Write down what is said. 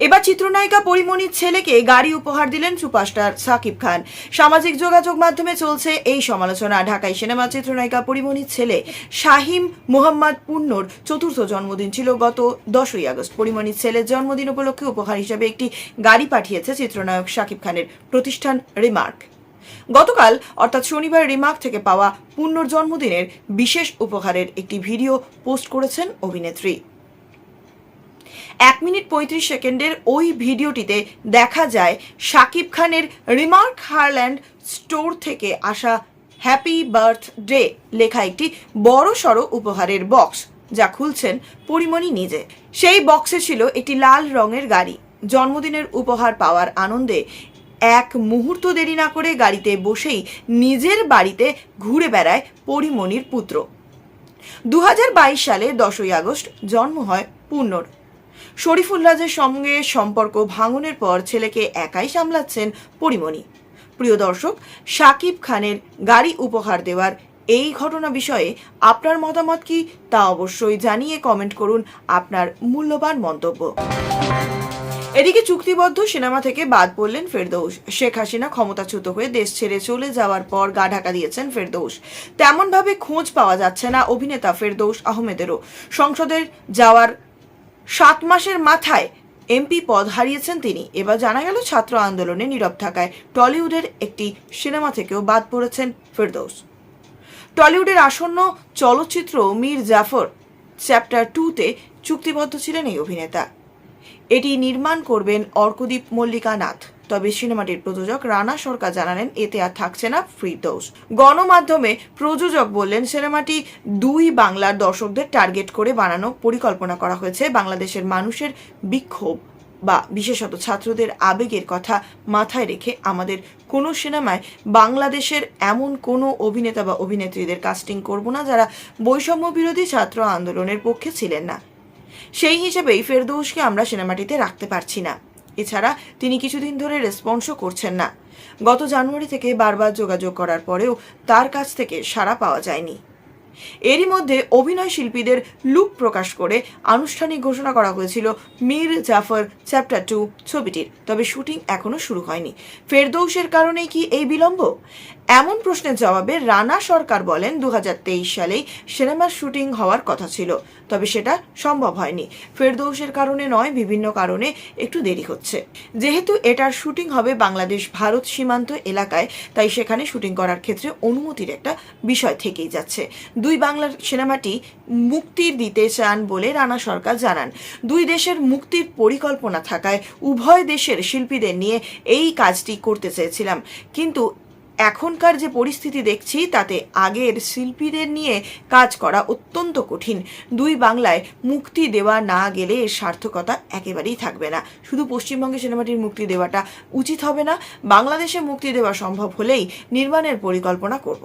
এবার চিত্রনায়িকা পরিমণির ছেলেকে গাড়ি উপহার দিলেন সুপারস্টার সাকিব খান। সামাজিক যোগাযোগ মাধ্যমে চলছে এই সমালোচনা। ঢাকায় সিনেমা চিত্রনায়িকা পরিমণির ছেলে শাহিম মোহাম্মদ পুন্নর চতুর্থ জন্মদিন ছিল গত দশই আগস্ট। পরিমণির ছেলের জন্মদিন উপলক্ষে উপহার হিসেবে একটি গাড়ি পাঠিয়েছে চিত্রনায়ক শাকিব খানের প্রতিষ্ঠান রিমার্ক। গতকাল, অর্থাৎ শনিবার রিমার্ক থেকে পাওয়া পুণ্যর জন্মদিনের বিশেষ উপহারের একটি ভিডিও পোস্ট করেছেন অভিনেত্রী। এক মিনিট পঁয়ত্রিশ সেকেন্ডের ওই ভিডিওটিতে দেখা যায় শাকিব খানের রিমার্ক হারল্যান্ড স্টোর থেকে আসা হ্যাপি বার্থডে লেখা একটি বড় সড়ো উপহারের বক্স, যা খুলছেন পরিমণি নিজে। সেই বক্সে ছিল একটি লাল রঙের গাড়ি। জন্মদিনের উপহার পাওয়ার আনন্দে এক মুহূর্ত দেরি না করে গাড়িতে বসেই নিজের বাড়িতে ঘুরে বেড়ায় পরিমণির পুত্র। দু হাজার বাইশ সালে দশই আগস্ট জন্ম হয় পূর্ণর। শরীফুল্লাজের সঙ্গে সম্পর্ক ভাঙনের পর ছেলেকে একাই সামলাচ্ছেন পরিমণি। প্রিয় দর্শক শাকিব খানের গাড়ি উপহার দেওয়ার এই ঘটনা বিষয়ে আপনার মতামত কি তা অবশ্যই জানিয়ে কমেন্ট করুন আপনার মূল্যবান মন্তব্য। এদিকে চুক্তিবদ্ধ সিনেমা থেকে বাদ পড়লেন ফেরদৌস। শেখ হাসিনা ক্ষমতাচ্যুত হয়ে দেশ ছেড়ে চলে যাওয়ার পর গা ঢাকা দিয়েছেন ফেরদৌস। তেমনভাবে খোঁজ পাওয়া যাচ্ছে না অভিনেতা ফেরদৌস আহমেদেরও। সংসদের যাওয়ার সাত মাসের মাথায় এমপি পদ হারিয়েছেন তিনি। এবার জানা গেল ছাত্র আন্দোলনে নীরব থাকায় টলিউডের একটি সিনেমা থেকেও বাদ পড়েছেন ফেরদৌস। টলিউডের আসন্ন চলচ্চিত্র মীর জাফর চ্যাপ্টার টুতে চুক্তিবদ্ধ ছিলেন এই অভিনেতা। এটি নির্মাণ করবেন অর্কদীপ মল্লিকা নাথ তবে সিনেমাটির প্রযোজক রানা সরকার জানালেন, এতে আর থাকছে না ফ্রিদৌস গণমাধ্যমে প্রযোজক বললেন, সিনেমাটি দুই বাংলার দর্শকদের টার্গেট করে বানানো পরিকল্পনা করা হয়েছে। বাংলাদেশের মানুষের বিক্ষোভ বা বিশেষত ছাত্রদের আবেগের কথা মাথায় রেখে আমাদের কোনো সিনেমায় বাংলাদেশের এমন কোনো অভিনেতা বা অভিনেত্রীদের কাস্টিং করব না যারা বৈষম্য বিরোধী ছাত্র আন্দোলনের পক্ষে ছিলেন না। সেই হিসেবেই ফেরদৌসকে আমরা সিনেমাটিতে রাখতে পারছি না। এছাড়া তিনি কিছুদিন ধরে রেসপন্সও করছেন না। গত জানুয়ারি থেকে বারবার যোগাযোগ করার পরেও তার কাছ থেকে সাড়া পাওয়া যায়নি। এরই মধ্যে অভিনয় শিল্পীদের লুক প্রকাশ করে আনুষ্ঠানিক ঘোষণা করা হয়েছিল মীর জাফর চ্যাপ্টার টু ছবিটির। তবে শুটিং এখনও শুরু হয়নি। ফেরদৌসের কারণেই কি এই বিলম্ব? এমন প্রশ্নের জবাবে রানা সরকার বলেন দু সালেই সিনেমার শুটিং হওয়ার কথা ছিল, তবে সেটা সম্ভব হয়নি। ফেরদৌসের কারণে নয়, বিভিন্ন কারণে একটু দেরি হচ্ছে। যেহেতু এটার শুটিং হবে বাংলাদেশ ভারত সীমান্ত এলাকায়, তাই সেখানে শুটিং করার ক্ষেত্রে অনুমতির একটা বিষয় থেকেই যাচ্ছে। দুই বাংলার সিনেমাটি মুক্তির দিতে চান বলে রানা সরকার জানান। দুই দেশের মুক্তির পরিকল্পনা থাকায় উভয় দেশের শিল্পীদের নিয়ে এই কাজটি করতে চেয়েছিলাম। কিন্তু এখনকার যে পরিস্থিতি দেখছি, তাতে আগের শিল্পীদের নিয়ে কাজ করা অত্যন্ত কঠিন। দুই বাংলায় মুক্তি দেওয়া না গেলে এর সার্থকতা একেবারেই থাকবে না। শুধু পশ্চিমবঙ্গে সিনেমাটির মুক্তি দেওয়াটা উচিত হবে না, বাংলাদেশে মুক্তি দেওয়া সম্ভব হলেই নির্মাণের পরিকল্পনা করব।